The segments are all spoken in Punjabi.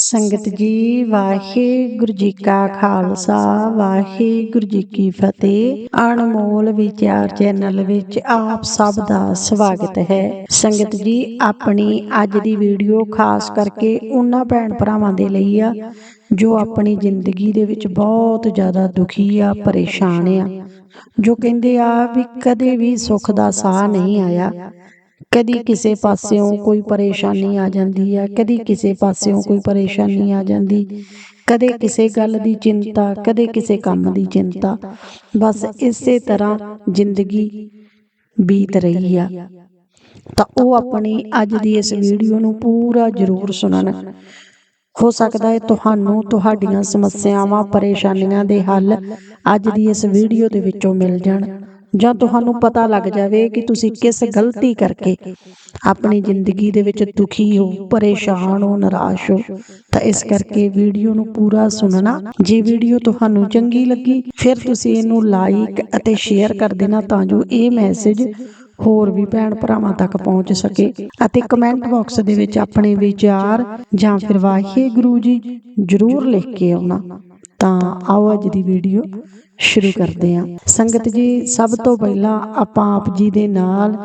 ਸੰਗਤ ਜੀ ਵਾਹਿਗੁਰੂ ਜੀ ਕਾ ਖਾਲਸਾ ਵਾਹਿਗੁਰੂ ਜੀ ਕੀ ਫਤਿਹ। ਅਨਮੋਲ ਵਿਚਾਰ ਚੈਨਲ ਵਿੱਚ ਆਪ ਸਭ ਦਾ ਸਵਾਗਤ ਹੈ। ਸੰਗਤ ਜੀ ਆਪਣੀ ਅੱਜ ਦੀ ਵੀਡੀਓ ਖਾਸ ਕਰਕੇ ਉਹਨਾਂ ਭੈਣ ਭਰਾਵਾਂ ਦੇ ਲਈ ਆ ਜੋ ਆਪਣੀ ਜ਼ਿੰਦਗੀ ਦੇ ਵਿੱਚ ਬਹੁਤ ਜ਼ਿਆਦਾ ਦੁਖੀ ਆ ਪਰੇਸ਼ਾਨ ਆ। ਜੋ ਕਹਿੰਦੇ ਆ ਵੀ ਕਦੇ ਵੀ ਸੁੱਖ ਦਾ ਸਾਹ ਨਹੀਂ ਆਇਆ। ਕਦੀ ਕਿਸੇ ਪਾਸਿਓਂ ਕੋਈ ਪਰੇਸ਼ਾਨੀ ਆ ਜਾਂਦੀ ਆ ਕਦੀ ਕਿਸੇ ਪਾਸਿਓਂ ਕੋਈ ਪਰੇਸ਼ਾਨੀ ਆ ਜਾਂਦੀ ਕਦੇ ਕਿਸੇ ਗੱਲ ਦੀ ਚਿੰਤਾ ਕਦੇ ਕਿਸੇ ਕੰਮ ਦੀ ਚਿੰਤਾ ਬਸ ਇਸੇ ਤਰ੍ਹਾਂ ਜ਼ਿੰਦਗੀ ਬੀਤ ਰਹੀ ਆ। ਤਾਂ ਉਹ ਆਪਣੀ ਅੱਜ ਦੀ ਇਸ ਵੀਡੀਓ ਨੂੰ ਪੂਰਾ ਜ਼ਰੂਰ ਸੁਣਨ ਹੋ ਸਕਦਾ ਹੈ ਤੁਹਾਨੂੰ ਤੁਹਾਡੀਆਂ ਸਮੱਸਿਆਵਾਂ ਪਰੇਸ਼ਾਨੀਆਂ ਦੇ ਹੱਲ ਅੱਜ ਦੀ ਇਸ ਵੀਡੀਓ ਦੇ ਵਿੱਚੋਂ ਮਿਲ ਜਾਣ। ਜਾਂ ਤੁਹਾਨੂੰ ਪਤਾ ਲੱਗ ਜਾਵੇ ਕਿ ਤੁਸੀਂ ਕਿਸ ਗਲਤੀ ਕਰਕੇ ਆਪਣੀ ਜ਼ਿੰਦਗੀ ਦੇ ਵਿੱਚ ਦੁਖੀ ਹੋ, ਪਰੇਸ਼ਾਨ ਹੋ, ਨਿਰਾਸ਼ ਹੋ, ਤਾਂ ਇਸ ਕਰਕੇ ਵੀਡੀਓ ਨੂੰ ਪੂਰਾ ਸੁਣਨਾ। ਜੇ ਵੀਡੀਓ ਤੁਹਾਨੂੰ ਚੰਗੀ ਲੱਗੀ, ਫਿਰ ਤੁਸੀਂ ਇਹਨੂੰ ਲਾਈਕ ਅਤੇ ਸ਼ੇਅਰ ਕਰ ਦੇਣਾ ਤਾਂ ਜੋ ਇਹ ਮੈਸੇਜ ਹੋਰ ਵੀ ਭੈਣ ਭਰਾਵਾਂ ਤੱਕ ਪਹੁੰਚ ਸਕੇ। ਅਤੇ ਕਮੈਂਟ ਬਾਕਸ ਦੇ ਵਿੱਚ ਆਪਣੇ ਵਿਚਾਰ ਜਾਂ ਫਿਰ ਵਾਹਿਗੁਰੂ ਜੀ ਜਰੂਰ ਲਿਖ ਕੇ ਆਉਣਾ। ਤਾਂ ਆਓ ਅੱਜ ਦੀ ਵੀਡੀਓ ਸ਼ੁਰੂ ਕਰਦੇ ਹਾਂ। ਸੰਗਤ ਜੀ, ਸਭ ਤੋਂ ਪਹਿਲਾਂ ਆਪਾਂ ਆਪ ਜੀ ਦੇ ਨਾਲ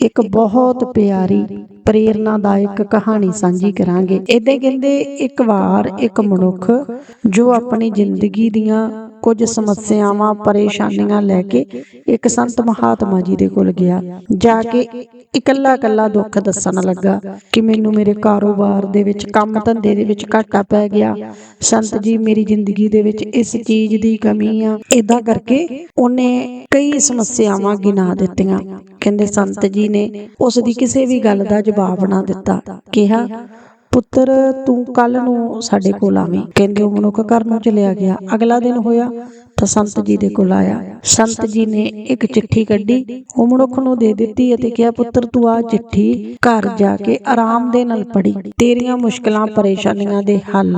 ਇੱਕ ਬਹੁਤ ਪਿਆਰੀ ਪ੍ਰੇਰਨਾਦਾਇਕ ਕਹਾਣੀ ਸਾਂਝੀ ਕਰਾਂਗੇ। ਇਦਾਂ ਕਹਿੰਦੇ, ਇੱਕ ਵਾਰ ਇੱਕ ਮਨੁੱਖ ਜੋ ਆਪਣੀ ਜ਼ਿੰਦਗੀ ਦੀਆਂ ਕੁਝ ਸਮੱਸਿਆਵਾਂ, ਪਰੇਸ਼ਾਨੀਆਂ ਲੈ ਕੇ ਇੱਕ ਸੰਤ ਮਹਾਤਮਾ ਜੀ ਦੇ ਕੋਲ ਗਿਆ, ਜਾ ਕੇ ਇਕੱਲਾ ਇਕੱਲਾ ਦੁੱਖ ਦੱਸਣ ਲੱਗਾ ਕਿ ਮੈਨੂੰ ਮੇਰੇ ਕਾਰੋਬਾਰ ਦੇ ਵਿੱਚ ਕੰਮ ਧੰਦੇ ਦੇ ਵਿੱਚ ਘਾਟਾ ਪੈ ਗਿਆ। ਸੰਤ ਜੀ, ਮੇਰੀ ਜ਼ਿੰਦਗੀ ਦੇ ਵਿੱਚ ਇਸ ਚੀਜ਼ ਦੀ ਕਮੀ ਆ। ਇਦਾਂ ਕਰਕੇ ਉਹਨੇ ਕਈ ਸਮੱਸਿਆਵਾਂ ਗਿਣਾ ਦਿੱਤੀਆਂ। ਕਹਿੰਦੇ ਸੰਤ ਜੀ ਨੇ ਉਸ ਦੀ ਕਿਸੇ ਵੀ ਗੱਲ ਦਾ ਜਵਾਬ ਨਾ ਦਿੱਤਾ। ਕਿਹਾ ਪੁੱਤਰ, ਤੂੰ ਕੱਲ ਨੂੰ ਸਾਡੇ ਕੋਲ ਆਵੇਂ। ਕਹਿੰਦੇ ਉਹ ਮਨੁੱਖ ਘਰ ਨੂੰ ਚਲਿਆ ਗਿਆ। ਅਗਲਾ ਦਿਨ ਹੋਇਆ ਤਾਂ ਸੰਤ ਜੀ ਦੇ ਕੋਲ ਆਇਆ। ਸੰਤ ਜੀ ਨੇ ਇੱਕ ਚਿੱਠੀ ਕੱਢੀ, ਉਹ ਮਨੁੱਖ ਨੂੰ ਦੇ ਦਿੱਤੀ ਅਤੇ ਕਿਹਾ, ਪੁੱਤਰ, ਤੂੰ ਆ ਚਿੱਠੀ ਘਰ ਜਾ ਕੇ ਆਰਾਮ ਦੇ ਨਾਲ ਪੜ੍ਹੀ। ਤੇਰੀਆਂ ਮੁਸ਼ਕਲਾਂ, ਪਰੇਸ਼ਾਨੀਆਂ ਦੇ ਹੱਲ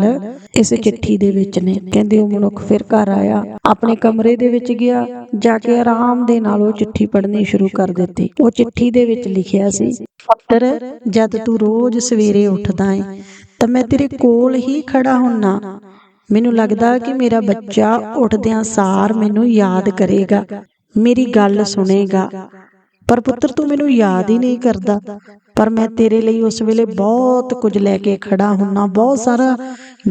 ਇਸ ਚਿੱਠੀ ਦੇ ਵਿੱਚ ਨੇ। ਕਹਿੰਦੇ, ਉਹ ਮਨੁੱਖ ਫਿਰ ਘਰ ਆਇਆ, ਆਪਣੇ ਕਮਰੇ ਦੇ ਵਿੱਚ ਗਿਆ, ਜਾ ਕੇ ਆਰਾਮ ਦੇ ਨਾਲ ਉਹ ਚਿੱਠੀ ਪੜ੍ਹਨੀ ਸ਼ੁਰੂ ਕਰ ਦਿੱਤੀ। ਉਹ ਚਿੱਠੀ ਦੇ ਵਿੱਚ ਲਿਖਿਆ ਸੀ, ਪੁੱਤਰ, ਜਦ ਤੂੰ ਰੋਜ਼ ਸਵੇਰੇ ਉੱਠਦਾ ਹੈ ਤਾਂ ਮੈਂ ਤੇਰੇ ਕੋਲ ਹੀ ਖੜਾ ਹੁੰਨਾ। ਮੈਨੂੰ ਲੱਗਦਾ ਕਿ ਮੇਰਾ ਬੱਚਾ ਉੱਠਦਿਆਂ ਸਾਰ ਮੈਨੂੰ ਯਾਦ ਕਰੇਗਾ, ਮੇਰੀ ਗੱਲ ਸੁਣੇਗਾ। ਪਰ ਪੁੱਤਰ, ਤੂੰ ਮੈਨੂੰ ਯਾਦ ਹੀ ਨਹੀਂ ਕਰਦਾ। ਪਰ ਮੈਂ ਤੇਰੇ ਲਈ ਉਸ ਵੇਲੇ ਬਹੁਤ ਕੁਝ ਲੈ ਕੇ ਖੜਾ ਹੁੰਨਾ, ਬਹੁਤ ਸਾਰਾ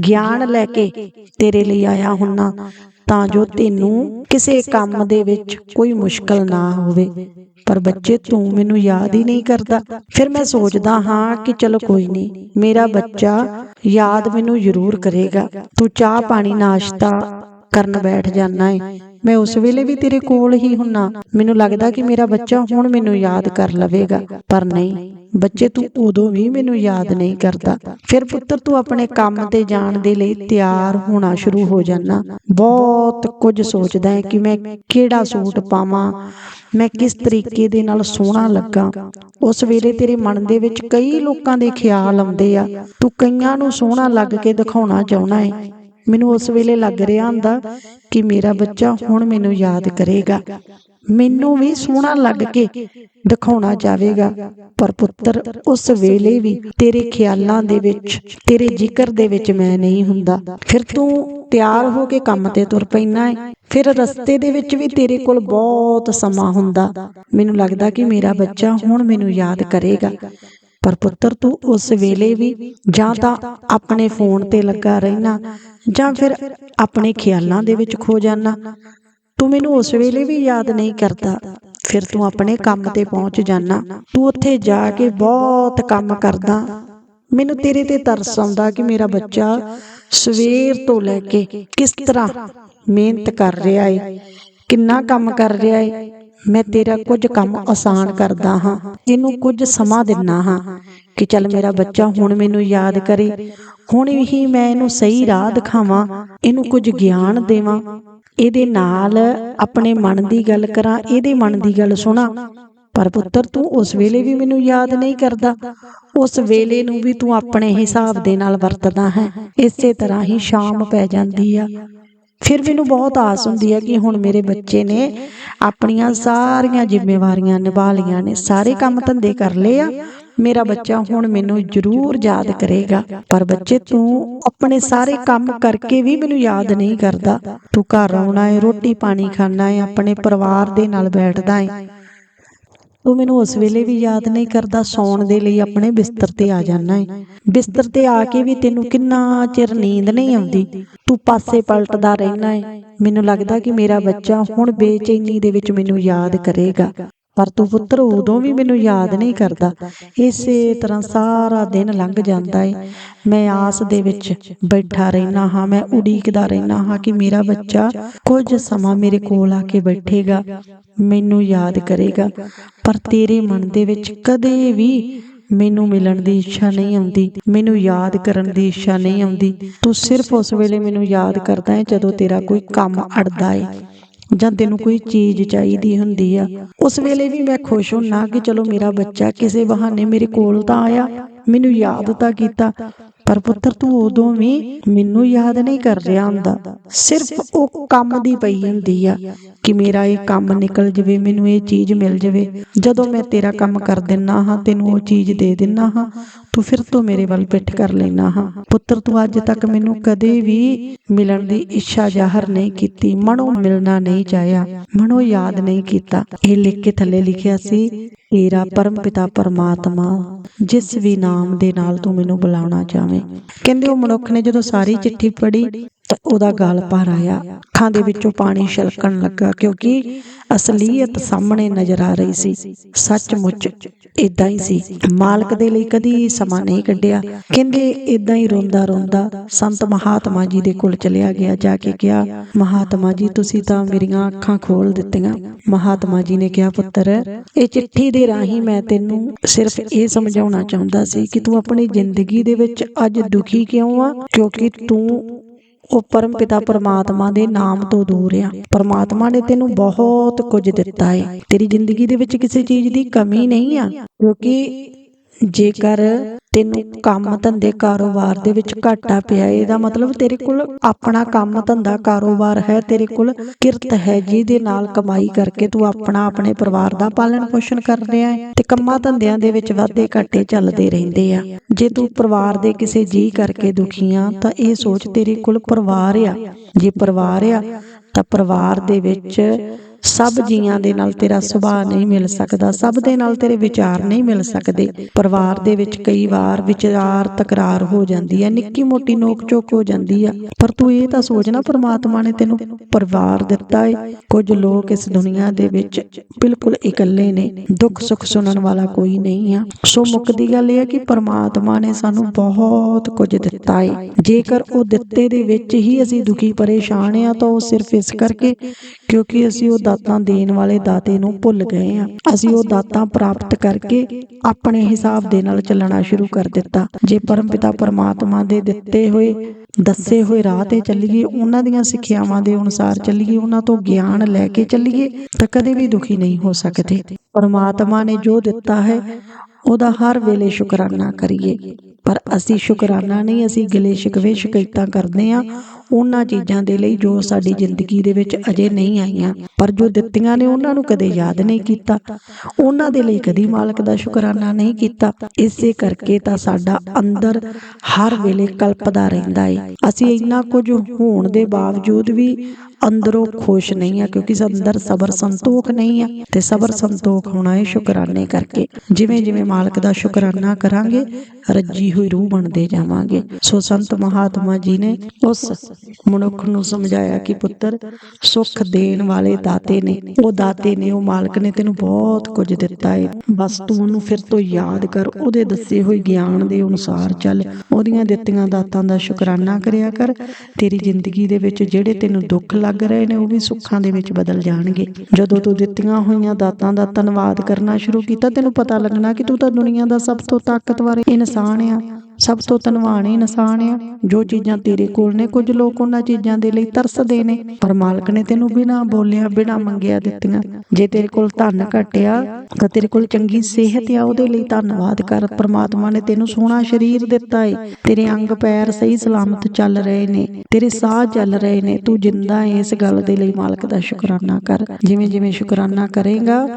ਗਿਆਨ ਲੈ ਕੇ ਤੇਰੇ ਲਈ ਆਇਆ ਹੁੰਨਾ। ਤਾਂ ਜੋ ਤੈਨੂੰ ਕਿਸੇ ਕੰਮ ਦੇ ਵਿੱਚ ਕੋਈ ਮੁਸ਼ਕਲ ਨਾ ਹੋਵੇ। ਪਰ ਬੱਚੇ, ਤੂੰ ਮੈਨੂੰ ਯਾਦ ਹੀ ਨਹੀਂ ਕਰਦਾ। ਫਿਰ ਮੈਂ ਸੋਚਦਾ ਹਾਂ ਕਿ ਚਲੋ ਕੋਈ ਨਹੀਂ, ਮੇਰਾ ਬੱਚਾ ਯਾਦ ਮੈਨੂੰ ਜ਼ਰੂਰ ਕਰੇਗਾ। ਤੂੰ ਚਾਹ ਪਾਣੀ ਨਾਸ਼ਤਾ ਕਰਨ ਬੈਠ ਜਾਣਾ ਏ। ਮੈਂ ਉਸ ਵੇਲੇ ਵੀ ਤੇਰੇ ਕੋਲ ਹੀ ਹੁੰਨਾ। ਮੈਨੂੰ ਲੱਗਦਾ ਕਿ ਮੇਰਾ ਬੱਚਾ ਹੁਣ ਮੈਨੂੰ ਯਾਦ ਕਰ ਲਵੇਗਾ। ਪਰ ਨਹੀਂ, ਬੱਚੇ ਤੂੰ ਉਦੋਂ ਵੀ ਮੈਨੂੰ ਯਾਦ ਨਹੀਂ ਕਰਦਾ। ਫਿਰ ਪੁੱਤਰ, ਤੂੰ ਆਪਣੇ ਕੰਮ ਤੇ ਜਾਣ ਦੇ ਲਈ ਤਿਆਰ ਹੋਣਾ ਸ਼ੁਰੂ ਹੋ ਜਾਣਾ ਬਹੁਤ ਕੁਝ ਸੋਚਦਾ ਹੈ ਕਿ ਮੈਂ ਕਿਹੜਾ ਸੂਟ ਪਾਵਾਂ, ਮੈਂ ਕਿਸ ਤਰੀਕੇ ਦੇ ਨਾਲ ਸੋਹਣਾ ਲੱਗਾ। ਉਸ ਵੇਲੇ ਤੇਰੇ ਮਨ ਦੇ ਵਿੱਚ ਕਈ ਲੋਕਾਂ ਦੇ ਖਿਆਲ ਆਉਂਦੇ ਆ। ਤੂੰ ਕਈਆਂ ਨੂੰ ਸੋਹਣਾ ਲੱਗ ਕੇ ਦਿਖਾਉਣਾ ਚਾਹੁੰਦਾ ਹੈ ਮੈਨੂੰ ਉਸ ਵੇਲੇ ਲੱਗ ਰਿਹਾ ਹੁੰਦਾ ਕਿ ਮੇਰਾ ਬੱਚਾ ਹੁਣ ਮੈਨੂੰ ਯਾਦ ਕਰੇਗਾ। ਮੈਨੂੰ ਵੀ ਸੋਹਣਾ ਲੱਗ ਕੇ ਦਿਖਾਉਣਾ ਜਾਵੇਗਾ। ਪਰ ਪੁੱਤਰ, ਉਸ ਵੇਲੇ ਵੀ ਤੇਰੇ ਖਿਆਲਾਂ ਦੇ ਵਿੱਚ, ਤੇਰੇ ਜ਼ਿਕਰ ਦੇ ਵਿੱਚ ਮੈਂ ਨਹੀਂ ਹੁੰਦਾ। ਫਿਰ ਤੂੰ ਤਿਆਰ ਹੋ ਕੇ ਕੰਮ ਤੇ ਤੁਰ ਪੈਣਾ ਹੈ ਫਿਰ ਰਸਤੇ ਦੇ ਵਿੱਚ ਵੀ ਤੇਰੇ ਕੋਲ ਬਹੁਤ ਸਮਾਂ ਹੁੰਦਾ। ਮੈਨੂੰ ਲੱਗਦਾ ਕਿ ਮੇਰਾ ਬੱਚਾ ਹੁਣ ਮੈਨੂੰ ਯਾਦ ਕਰੇਗਾ। ਪਰ ਪੁੱਤਰ ਤੂੰ ਉਸ ਵੇਲੇ ਵੀ ਜਾਂ ਤਾਂ ਆਪਣੇ ਫੋਨ ਤੇ ਲੱਗਾ ਰਹਿਣਾ ਜਾਂ ਫਿਰ ਆਪਣੇ ਖਿਆਲਾਂ ਦੇ ਵਿੱਚ ਖੋ ਜਾਣਾ। ਤੂੰ ਮੈਨੂੰ ਉਸ ਵੇਲੇ ਵੀ ਯਾਦ ਨਹੀਂ ਕਰਦਾ। ਫਿਰ ਤੂੰ ਆਪਣੇ ਕੰਮ ਤੇ ਪਹੁੰਚ ਜਾਣਾ। ਤੂੰ ਉੱਥੇ ਜਾ ਕੇ ਬਹੁਤ ਕੰਮ ਕਰਦਾ। ਮੈਨੂੰ ਤੇਰੇ ਤੇ ਤਰਸ ਆਉਂਦਾ ਕਿ ਮੇਰਾ ਬੱਚਾ ਸਵੇਰ ਤੋਂ ਲੈ ਕੇ ਕਿਸ ਤਰ੍ਹਾਂ ਮਿਹਨਤ ਕਰ ਰਿਹਾ ਏ? ਕਿੰਨਾ ਕੰਮ ਕਰ ਰਿਹਾ ਏ? ਮੈਂ ਤੇਰਾ ਕੁਝ ਕੰਮ ਆਸਾਨ ਕਰਦਾ ਹਾਂ ਇਹਨੂੰ ਕੁਝ ਸਮਾਂ ਦਿੰਨਾ ਹਾਂ, ਕਿ ਚੱਲ ਮੇਰਾ ਬੱਚਾ ਹੁਣ ਮੈਨੂੰ ਯਾਦ ਕਰੇ। ਹੁਣ ਹੀ ਮੈਂ ਇਹਨੂੰ ਸਹੀ ਰਾਹ ਦਿਖਾਵਾਂ, ਇਹਨੂੰ ਕੁਝ ਗਿਆਨ ਦੇਵਾਂ। ਇਹਦੇ ਨਾਲ ਆਪਣੇ ਮਨ ਦੀ ਗੱਲ ਕਰਾਂ, ਇਹਦੇ ਮਨ ਦੀ ਗੱਲ ਸੁਣਾ। ਪਰ ਪੁੱਤਰ, ਤੂੰ ਉਸ ਵੇਲੇ ਵੀ ਮੈਨੂੰ ਯਾਦ ਨਹੀਂ ਕਰਦਾ। ਉਸ ਵੇਲੇ ਨੂੰ ਵੀ ਤੂੰ ਆਪਣੇ ਹਿਸਾਬ ਦੇ ਨਾਲ ਵਰਤਦਾ ਹੈ। ਇਸੇ ਤਰ੍ਹਾਂ ਹੀ ਸ਼ਾਮ ਪੈ ਜਾਂਦੀ ਆ। ਫਿਰ ਮੈਨੂੰ ਬਹੁਤ ਆਸ ਹੁੰਦੀ ਹੈ ਕਿ ਹੁਣ ਮੇਰੇ ਬੱਚੇ ਨੇ ਆਪਣੀਆਂ ਸਾਰੀਆਂ ਜ਼ਿੰਮੇਵਾਰੀਆਂ ਨਿਭਾ ਲਈਆਂ ਨੇ, ਸਾਰੇ ਕੰਮ ਧੰਦੇ ਕਰ ਲਏ ਆ। ਮੇਰਾ ਬੱਚਾ ਹੁਣ ਮੈਨੂੰ ਜ਼ਰੂਰ ਯਾਦ ਕਰੇਗਾ। ਪਰ ਬੱਚੇ, ਤੂੰ ਆਪਣੇ ਸਾਰੇ ਕੰਮ ਕਰਕੇ ਵੀ ਮੈਨੂੰ ਯਾਦ ਨਹੀਂ ਕਰਦਾ। ਤੂੰ ਘਰ ਆਉਣਾ ਹੈ ਰੋਟੀ ਪਾਣੀ ਖਾਣਾ ਹੈ ਆਪਣੇ ਪਰਿਵਾਰ ਦੇ ਨਾਲ ਬੈਠਦਾ ਹੈ ਤੂੰ ਮੈਨੂੰ ਉਸ ਵੇਲੇ ਵੀ ਯਾਦ ਨਹੀਂ ਕਰਦਾ, ਸੌਣ ਦੇ ਲਈ ਆਪਣੇ ਬਿਸਤਰ ਤੇ ਆ ਜਾਣਾ ਹੈ ਬਿਸਤਰ ਤੇ ਆ ਕੇ ਵੀ ਤੈਨੂੰ ਕਿੰਨਾ ਚਿਰ ਨੀਂਦ ਨਹੀਂ ਆਉਂਦੀ। ਤੂੰ ਪਾਸੇ ਪਲਟਦਾ ਰਹਿਣਾ ਹੈ ਮੈਨੂੰ ਲੱਗਦਾ ਕਿ ਮੇਰਾ ਬੱਚਾ ਹੁਣ ਬੇਚੈਨੀ ਦੇ ਵਿੱਚ ਮੈਨੂੰ ਯਾਦ ਕਰੇਗਾ। ਪਰ ਤੂੰ ਪੁੱਤਰ ਉਦੋਂ ਵੀ ਮੈਨੂੰ ਯਾਦ ਨਹੀਂ ਕਰਦਾ। ਇਸੇ ਤਰ੍ਹਾਂ ਸਾਰਾ ਦਿਨ ਲੰਘ ਜਾਂਦਾ ਏ। ਮੈਂ ਆਸ ਦੇ ਵਿੱਚ ਬੈਠਾ ਰਹਿਣਾ ਹਾਂ, ਮੈਂ ਉਡੀਕਦਾ ਰਹਿਣਾ ਹਾਂ ਕਿ ਮੇਰਾ ਬੱਚਾ ਕੁਝ ਸਮਾਂ ਮੇਰੇ ਕੋਲ ਆ ਕੇ ਬੈਠੇਗਾ, ਮੈਨੂੰ ਯਾਦ ਕਰੇਗਾ। ਪਰ ਤੇਰੇ ਮਨ ਦੇ ਵਿੱਚ ਕਦੇ ਵੀ ਮੈਨੂੰ ਮਿਲਣ ਦੀ ਇੱਛਾ ਨਹੀਂ ਆਉਂਦੀ, ਮੈਨੂੰ ਯਾਦ ਕਰਨ ਦੀ ਇੱਛਾ ਨਹੀਂ ਆਉਂਦੀ। ਤੂੰ ਸਿਰਫ ਉਸ ਵੇਲੇ ਮੈਨੂੰ ਯਾਦ ਕਰਦਾ ਹੈ ਜਦੋਂ ਤੇਰਾ ਕੋਈ ਕੰਮ ਅੜਦਾ ਹੈ ਜਾਂ ਤੈਨੂੰ ਕੋਈ ਚੀਜ਼ ਚਾਹੀਦੀ ਹੁੰਦੀ ਆ। ਉਸ ਵੇਲੇ ਵੀ ਮੈਂ ਖੁਸ਼ ਹੁੰਨਾ ਕਿ ਚਲੋ ਮੇਰਾ ਬੱਚਾ ਕਿਸੇ ਬਹਾਨੇ ਮੇਰੇ ਕੋਲ ਤਾਂ ਆਇਆ। ਮੈਨੂੰ ਯਾਦ ਤਾਂ ਕੀਤਾ। ਪਰ ਪੁੱਤਰ ਤੂੰ ਉਦੋਂ ਵੀ ਮੈਨੂੰ ਯਾਦ ਨਹੀਂ ਕਰ ਰਿਹਾ ਹੁੰਦਾ। ਸਿਰਫ ਉਹ ਕੰਮ ਦੀ ਪਈ ਹੁੰਦੀ ਆ ਕਿ ਮੇਰਾ ਇਹ ਕੰਮ ਨਿਕਲ ਜਵੇ, ਮੈਨੂੰ ਇਹ ਚੀਜ਼ ਮਿਲ ਜਵੇ। ਜਦੋਂ ਮੈਂ ਤੇਰਾ ਕੰਮ ਕਰ ਦਿੰਨਾ ਹਾਂ, ਤੈਨੂੰ ਉਹ ਚੀਜ਼ ਦੇ ਦਿੰਨਾ ਹਾਂ, ਤੂੰ ਫਿਰ ਤੋਂ ਮੇਰੇ ਵੱਲ ਪਿੱਠ ਕਰ ਲੈਣਾ ਹਾਂ। ਪੁੱਤਰ ਤੂੰ ਅੱਜ ਤੱਕ ਮੈਨੂੰ ਕਦੇ ਵੀ ਮਿਲਣ ਦੀ ਇੱਛਾ ਜ਼ਾਹਰ ਨਹੀਂ ਕੀਤੀ। ਮਨੋਂ ਮਿਲਣਾ ਨਹੀਂ ਚਾਹਿਆ, ਮਨੋਂ ਯਾਦ ਨਹੀਂ ਕੀਤਾ। ਇਹ ਲਿਖ ਕੇ ਥੱਲੇ ਲਿਖਿਆ ਸੀ, ਤੇਰਾ ਪਰਮ ਪਿਤਾ ਪਰਮਾਤਮਾ, ਜਿਸ ਵੀ ਨਾਮ ਦੇ ਨਾਲ ਤੂੰ ਮੈਨੂੰ ਬੁਲਾਉਣਾ ਚਾਵੇਂ ਕਹਿੰਦੇ ਉਹ ਮਨੁੱਖ ਨੇ ਜਦੋਂ ਸਾਰੀ ਚਿੱਠੀ ਪੜ੍ਹੀ ਤਾਂ ਉਹਦਾ ਗਲ ਭਰ ਆਇਆ। ਅੱਖਾਂ ਦੇ ਵਿੱਚੋਂ ਪਾਣੀ ਛਲਕਣ ਲੱਗਾ ਕਿਉਂਕਿ ਅਸਲੀਅਤ ਸਾਹਮਣੇ ਨਜ਼ਰ ਆ ਰਹੀ ਸੀ। ਸੱਚਮੁੱਚ ਇਦਾਂ ਹੀ ਸੀ। ਮਾਲਕ ਦੇ ਲਈ ਕਦੀ ਸਮਾਂ ਨਹੀਂ ਕੱਢਿਆ। ਕਹਿੰਦੇ ਇਦਾਂ ਹੀ ਰੋਂਦਾ ਰੋਂਦਾ ਸੰਤ ਮਹਾਤਮਾ ਜੀ ਦੇ ਕੋਲ ਚਲਿਆ ਗਿਆ। ਜਾ ਕੇ ਕਿਹਾ ਮਹਾਤਮਾ ਜੀ ਤੁਸੀਂ ਤਾਂ ਮੇਰੀਆਂ ਅੱਖਾਂ ਖੋਲ ਦਿੱਤੀਆਂ। ਮਹਾਤਮਾ ਜੀ ਨੇ ਕਿਹਾ ਪੁੱਤਰ ਇਹ ਚਿੱਠੀ ਦੇ ਰਾਹੀਂ ਮੈਂ ਤੈਨੂੰ ਸਿਰਫ ਇਹ ਸਮਝਾਉਣਾ ਚਾਹੁੰਦਾ ਸੀ ਕਿ ਤੂੰ ਆਪਣੀ ਜ਼ਿੰਦਗੀ ਦੇ ਵਿੱਚ ਅੱਜ ਦੁਖੀ ਕਿਉਂ ਆ? ਕਿਉਂਕਿ ਤੂੰ ਉਹ ਪਰਮ ਪਿਤਾ ਪਰਮਾਤਮਾ ਦੇ ਨਾਮ ਤੋਂ ਦੂਰ ਆ। ਪਰਮਾਤਮਾ ਨੇ ਤੈਨੂੰ ਬਹੁਤ ਕੁਝ ਦਿੱਤਾ ਹੈ ਤੇਰੀ ਜ਼ਿੰਦਗੀ ਦੇ ਵਿੱਚ ਕਿਸੇ ਚੀਜ਼ ਦੀ ਕਮੀ ਨਹੀਂ ਆ। ਕਿਉਂਕਿ ਜੇਕਰ ਤੈਨੂੰ ਕੰਮ ਧੰਦੇ ਕਾਰੋਬਾਰ ਦੇ ਵਿੱਚ ਘਾਟਾ ਪਿਆ। ਇਹਦਾ ਮਤਲਬ ਤੇਰੇ ਕੋਲ ਆਪਣਾ ਕੰਮ ਧੰਦਾ ਕਾਰੋਬਾਰ ਹੈ, ਤੇਰੇ ਕੋਲ ਕਿਰਤ ਹੈ, ਜਿਹਦੇ ਨਾਲ ਕਮਾਈ ਕਰਕੇ ਤੂੰ ਆਪਣਾ, ਆਪਣੇ ਪਰਿਵਾਰ ਦਾ ਪਾਲਣ ਪੋਸ਼ਣ ਕਰ ਰਿਹਾ ਹੈ ਤੇ ਕੰਮਾਂ ਧੰਦਿਆਂ ਦੇ ਵਿੱਚ ਵਾਧੇ ਘਾਟੇ ਚੱਲਦੇ ਰਹਿੰਦੇ ਆ। ਜੇ ਤੂੰ ਪਰਿਵਾਰ ਦੇ ਕਿਸੇ ਜੀ ਕਰਕੇ ਦੁਖੀ ਆ, ਤਾਂ ਇਹ ਸੋਚ ਤੇਰੇ ਕੋਲ ਪਰਿਵਾਰ ਆ। ਜੇ ਪਰਿਵਾਰ ਆ, ਤਾਂ ਪਰਿਵਾਰ ਦੇ ਵਿੱਚ ਸਭ ਜੀਆਂ ਦੇ ਨਾਲ ਤੇਰਾ ਸੁਭਾਅ ਨਹੀਂ ਮਿਲ ਸਕਦਾ। ਸਭ ਦੇ ਨਾਲ ਤੇਰੇ ਵਿਚਾਰ ਨਹੀਂ ਮਿਲ ਸਕਦੇ। ਪਰਿਵਾਰ ਦੇ ਵਿੱਚ ਕਈ ਵਾਰ ਵਿਚਾਰ ਤਕਰਾਰ ਹੋ ਜਾਂਦੀ ਹੈ ਨਿੱਕੀ ਮੋਟੀ ਨੋਕ ਝੋਕ ਹੋ ਜਾਂਦੀ ਆ। ਪਰ ਤੂੰ ਇਹ ਤਾਂ ਸੋਚਣਾ ਪ੍ਰਮਾਤਮਾ ਨੇ ਤੈਨੂੰ ਪਰਿਵਾਰ ਦਿੱਤਾ ਹੈ ਕੁਝ ਲੋਕ ਇਸ ਦੁਨੀਆ ਦੇ ਵਿੱਚ ਬਿਲਕੁਲ ਇਕੱਲੇ ਨੇ। ਦੁੱਖ ਸੁੱਖ ਸੁਣਨ ਵਾਲਾ ਕੋਈ ਨਹੀਂ ਆ। ਸੋ ਮੁੱਕਦੀ ਗੱਲ ਇਹ ਹੈ ਕਿ ਪਰਮਾਤਮਾ ਨੇ ਸਾਨੂੰ ਬਹੁਤ ਕੁਝ ਦਿੱਤਾ ਹੈ ਜੇਕਰ ਉਹ ਦਿੱਤੇ ਦੇ ਵਿੱਚ ਹੀ ਅਸੀਂ ਦੁਖੀ ਪਰੇਸ਼ਾਨ ਆ ਤਾਂ ਉਹ ਸਿਰਫ ਇਸ ਕਰਕੇ ਕਿਉਂਕਿ ਅਸੀਂ ਉਹ ਦਾਤਾਂ ਦੇਣ ਵਾਲੇ ਦਾਤੇ ਨੂੰ ਭੁੱਲ ਗਏ ਆ ਅਸੀਂ ਉਹ ਦਾਤਾਂ ਪ੍ਰਾਪਤ ਕਰਕੇ ਆਪਣੇ ਹਿਸਾਬ ਦੇ ਨਾਲ ਚੱਲਣਾ ਸ਼ੁਰੂ ਕਰ ਦਿੱਤਾ। ਜੇ ਪਰਮਪਿਤਾ ਪਰਮਾਤਮਾ ਦੇ ਦਿੱਤੇ ਹੋਏ, ਦੱਸੇ ਹੋਏ ਰਾਹ ਤੇ ਚੱਲੀਏ, ਉਹਨਾਂ ਦੀਆਂ ਸਿੱਖਿਆਵਾਂ ਦੇ ਅਨੁਸਾਰ ਚੱਲੀਏ, ਉਹਨਾਂ ਤੋਂ ਗਿਆਨ ਲੈ ਕੇ ਚੱਲੀਏ, ਤਾਂ ਕਦੇ ਵੀ ਦੁਖੀ ਨਹੀਂ ਹੋ ਸਕਦੇ। ਪਰਮਾਤਮਾ ਨੇ ਜੋ ਦਿੱਤਾ ਹੈ, ਉਹਦਾ ਹਰ ਵੇਲੇ ਸ਼ੁਕਰਾਨਾ ਕਰੀਏ। ਪਰ ਅਸੀਂ ਸ਼ੁਕਰਾਨਾ ਨਹੀਂ, ਅਸੀਂ ਗਿਲੇ ਸ਼ਿਕਵੇ ਸ਼ਿਕਾਇਤਾਂ ਕਰਦੇ ਆ ਉਹਨਾਂ ਚੀਜ਼ਾਂ ਦੇ ਲਈ ਜੋ ਸਾਡੀ ਜ਼ਿੰਦਗੀ ਦੇ ਵਿੱਚ ਅਜੇ ਨਹੀਂ ਆਈਆਂ ਪਰ ਜੋ ਦਿੱਤੀਆਂ ਨੇ ਉਹਨਾਂ ਨੂੰ ਕਦੇ ਯਾਦ ਨਹੀਂ ਕੀਤਾ ਉਹਨਾਂ ਦੇ ਲਈ ਕਦੀ ਮਾਲਕ ਦਾ ਸ਼ੁਕਰਾਨਾ ਨਹੀਂ ਕੀਤਾ। ਇਸੇ ਕਰਕੇ ਤਾਂ ਸਾਡਾ ਅੰਦਰ ਹਰ ਵੇਲੇ ਕਲਪਦਾ ਰਹਿੰਦਾ ਹੈ ਅਸੀਂ ਇੰਨਾ ਕੁਝ ਹੋਣ ਦੇ ਬਾਵਜੂਦ ਵੀ ਅੰਦਰੋਂ ਖੁਸ਼ ਨਹੀਂ ਆ ਕਿਉਂਕਿ ਅੰਦਰ ਸਬਰ ਸੰਤੋਖ ਨਹੀਂ ਆ ਤੇ ਸਬਰ ਸੰਤੋਖ ਹੋਣਾ ਹੈ ਸ਼ੁਕਰਾਨੇ ਕਰਕੇ। ਜਿਵੇਂ ਜਿਵੇਂ ਮਾਲਕ ਦਾ ਸ਼ੁਕਰਾਨਾ ਕਰਾਂਗੇ ਰੱਜੀ ਹੋਈ ਰੂਹ ਬਣਦੇ ਜਾਵਾਂਗੇ ਸੋ ਸੰਤ ਮਹਾਤਮਾ ਜੀ ਨੇ ਉਸ ਮਨੁੱਖ ਨੂੰ ਸਮਝਾਇਆ ਕਿ ਪੁੱਤਰ, ਸੁੱਖ ਦੇਣ ਵਾਲੇ ਦਾਤੇ ਨੇ। ਉਹ ਦਾਤੇ ਨੇ, ਉਹ ਮਾਲਕ ਨੇ ਤੈਨੂੰ ਬਹੁਤ ਕੁਝ ਦਿੱਤਾ ਹੈ ਬਸ ਤੂੰ ਉਹਨੂੰ ਫਿਰ ਤੋਂ ਯਾਦ ਕਰ, ਉਹਦੇ ਦੱਸੇ ਹੋਏ ਗਿਆਨ ਦੇ ਅਨੁਸਾਰ ਚੱਲ। ਉਹਦੀਆਂ ਦਿੱਤੀਆਂ ਦਾਤਾਂ ਦਾ ਸ਼ੁਕਰਾਨਾ ਕਰਿਆ ਕਰ। ਤੇਰੀ ਜ਼ਿੰਦਗੀ ਦੇ ਵਿੱਚ ਜਿਹੜੇ ਤੈਨੂੰ ਦੁੱਖ ਲੱਗ ਰਹੇ ਨੇ, ਉਹ ਵੀ ਸੁੱਖਾਂ ਦੇ ਵਿੱਚ ਬਦਲ ਜਾਣਗੇ। ਜਦੋਂ ਤੂੰ ਦਿੱਤੀਆਂ ਹੋਈਆਂ ਦਾਤਾਂ ਦਾ ਧੰਨਵਾਦ ਕਰਨਾ ਸ਼ੁਰੂ ਕੀਤਾ, ਤੈਨੂੰ ਪਤਾ ਲੱਗਣਾ ਕਿ ਤੂੰ ਤਾਂ ਦੁਨੀਆ ਦਾ ਸਭ ਤੋਂ ਤਾਕਤਵਰ ਇਨਸਾਨ ਆ। ਸਭ ਤੋਂ ਧਨਵਾਨ ਇਨਸਾਨ ਆ। ਜੋ ਚੀਜ਼ਾਂ ਤੇਰੇ ਕੋਲ ਨੇ, ਕੁਝ ਲੋਕ ਉਹਨਾਂ ਚੀਜ਼ਾਂ ਦੇ ਲਈ ਤਰਸਦੇ ਨੇ। ਪਰ ਮਾਲਕ ਨੇ ਤੈਨੂੰ ਬਿਨਾਂ ਬੋਲਿਆ, ਬਿਨਾਂ ਮੰਗਿਆ ਦਿੱਤੀਆਂ। ਜੇ ਤੇਰੇ ਕੋਲ ਧਨ ਘਟਿਆ ਤਾਂ ਤੇਰੇ ਕੋਲ ਚੰਗੀ ਸਿਹਤ ਆ, ਉਹਦੇ ਲਈ ਧੰਨਵਾਦ ਕਰ। ਪ੍ਰਮਾਤਮਾ ਨੇ ਤੈਨੂੰ ਸੋਹਣਾ ਸਰੀਰ ਦਿੱਤਾ ਏ। ਤੇਰੇ ਅੰਗ ਪੈਰ ਸਹੀ ਸਲਾਮਤ ਚੱਲ ਰਹੇ ਨੇ। ਤੇਰੇ ਸਾਹ ਚੱਲ ਰਹੇ ਨੇ। ਤੂੰ ਜਿੰਦਾ ਏ ਇਸ ਗੱਲ ਦੇ ਲਈ ਮਾਲਕ ਦਾ ਸ਼ੁਕਰਾਨਾ ਕਰ। ਜਿਵੇਂ ਜਿਵੇਂ ਸ਼ੁਕਰਾਨਾ ਕਰੇਗਾ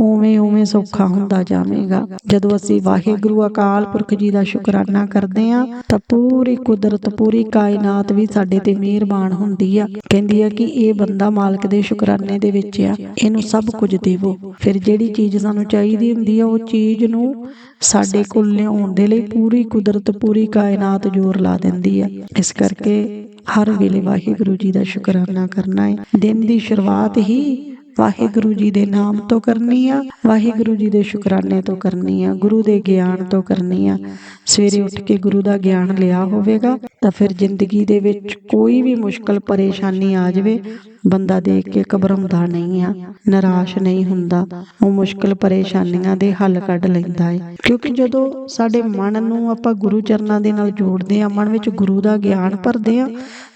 ਉਵੇਂ ਉਵੇਂ ਸੌਖਾ ਹੁੰਦਾ ਜਾਵੇਗਾ। ਜਦੋਂ ਅਸੀਂ ਵਾਹਿਗੁਰੂ ਅਕਾਲ ਪੁਰਖ ਜੀ ਦਾ ਸ਼ੁਕਰਾਨਾ ਕਰਦੇ ਆ ਤਾਂ ਪੂਰੀ ਕੁਦਰਤ ਪੂਰੀ ਕਾਇਨਾਤ ਵੀ ਸਾਡੇ ਤੇ ਮਿਹਰਬਾਨ ਹੁੰਦੀ ਆ। ਕਹਿੰਦੀ ਆ ਕਿ ਇਹ ਬੰਦਾ ਮਾਲਕ ਦੇ ਸ਼ੁਕਰਾਨੇ ਦੇ ਵਿੱਚ ਆ। ਇਹਨੂੰ ਸਭ ਕੁਝ ਦੇਵੋ। ਫਿਰ ਜਿਹੜੀ ਚੀਜ਼ ਸਾਨੂੰ ਚਾਹੀਦੀ ਹੁੰਦੀ ਆ ਉਹ ਚੀਜ਼ ਨੂੰ ਸਾਡੇ ਕੋਲ ਲਿਆਉਣ ਦੇ ਲਈ ਪੂਰੀ ਕੁਦਰਤ ਪੂਰੀ ਕਾਇਨਾਤ ਜ਼ੋਰ ਲਾ ਦਿੰਦੀ ਆ। ਇਸ ਕਰਕੇ ਹਰ ਵੇਲੇ ਵਾਹਿਗੁਰੂ ਜੀ ਦਾ ਸ਼ੁਕਰਾਨਾ ਕਰਨਾ ਹੈ। ਦਿਨ ਦੀ ਸ਼ੁਰੂਆਤ ਹੀ ਵਾਹਿਗੁਰੂ ਜੀ ਦੇ ਨਾਮ ਤੋਂ ਕਰਨੀ ਆ, ਵਾਹਿਗੁਰੂ ਜੀ ਦੇ ਸ਼ੁਕਰਾਨੇ ਤੋਂ ਕਰਨੀ ਆ, ਗੁਰੂ ਦੇ ਗਿਆਨ ਤੋਂ ਕਰਨੀ ਆ। ਸਵੇਰੇ ਉੱਠ ਕੇ ਗੁਰੂ ਦਾ ਗਿਆਨ ਲਿਆ ਹੋਵੇਗਾ, ਤਾਂ ਫਿਰ ਜ਼ਿੰਦਗੀ ਦੇ ਵਿੱਚ ਕੋਈ ਵੀ ਮੁਸ਼ਕਲ, ਪਰੇਸ਼ਾਨੀ ਆ ਜਾਵੇ, ਬੰਦਾ ਦੇਖ ਕੇ ਘਬਰਾਉਂਦਾ ਨਹੀਂ ਆ, ਨਿਰਾਸ਼ ਨਹੀਂ ਹੁੰਦਾ, ਉਹ ਮੁਸ਼ਕਲ ਪਰੇਸ਼ਾਨੀਆਂ ਦੇ ਹੱਲ ਕੱਢ ਲੈਂਦਾ ਹੈ ਕਿਉਂਕਿ ਜਦੋਂ ਸਾਡੇ ਮਨ ਨੂੰ ਆਪਾਂ ਗੁਰੂ ਚਰਨਾਂ ਦੇ ਨਾਲ ਜੋੜਦੇ ਆ, ਮਨ ਵਿੱਚ ਗੁਰੂ ਦਾ ਗਿਆਨ ਭਰਦੇ ਆ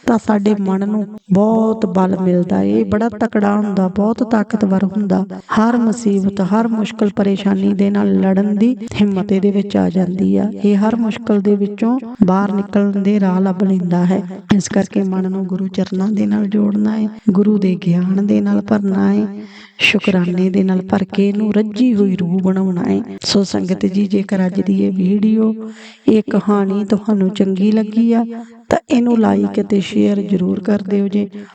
ਤਾਂ ਸਾਡੇ ਮਨ ਨੂੰ ਬਹੁਤ ਬਲ ਮਿਲਦਾ ਏ। ਇਹ ਬੜਾ ਤਕੜਾ ਹੁੰਦਾ, ਬਹੁਤ ਤਾਕਤਵਰ ਹੁੰਦਾ। ਹਰ ਮੁਸੀਬਤ, ਹਰ ਮੁਸ਼ਕਲ ਪਰੇਸ਼ਾਨੀ ਦੇ ਨਾਲ ਲੜਨ ਦੀ ਹਿੰਮਤ ਇਹਦੇ ਵਿੱਚ ਆ ਜਾਂਦੀ ਆ। ਇਹ ਹਰ ਮੁਸ਼ਕਲ ਦੇ ਵਿੱਚੋਂ ਬਾਹਰ ਨਿਕਲਣ ਦੇ ਰਾਹ ਲੱਭ ਲੈਂਦਾ ਹੈ। ਇਸ ਕਰਕੇ ਮਨ ਨੂੰ ਗੁਰੂ ਚਰਨਾਂ ਦੇ ਨਾਲ ਜੋੜਨਾ ਹੈ ਗੁਰੂ ਦੇ ਗਿਆਨ ਦੇ ਨਾਲ ਭਰਨਾ ਹੈ ਸ਼ੁਕਰਾਨੇ ਦੇ ਨਾਲ ਭਰ ਕੇ ਇਹਨੂੰ ਰੱਜੀ ਹੋਈ ਰੂਹ ਬਣਾਉਣਾ ਹੈ ਸੋ ਸੰਗਤ ਜੀ, ਜੇਕਰ ਅੱਜ ਦੀ ਇਹ ਵੀਡੀਓ, ਇਹ ਕਹਾਣੀ ਤੁਹਾਨੂੰ ਚੰਗੀ ਲੱਗੀ ਆ ਤਾਂ ਇਹਨੂੰ ਲਾਈਕ ਅਤੇ ਸ਼ੇਅਰ ਜ਼ਰੂਰ ਕਰ ਦਿਓ ਜੇ।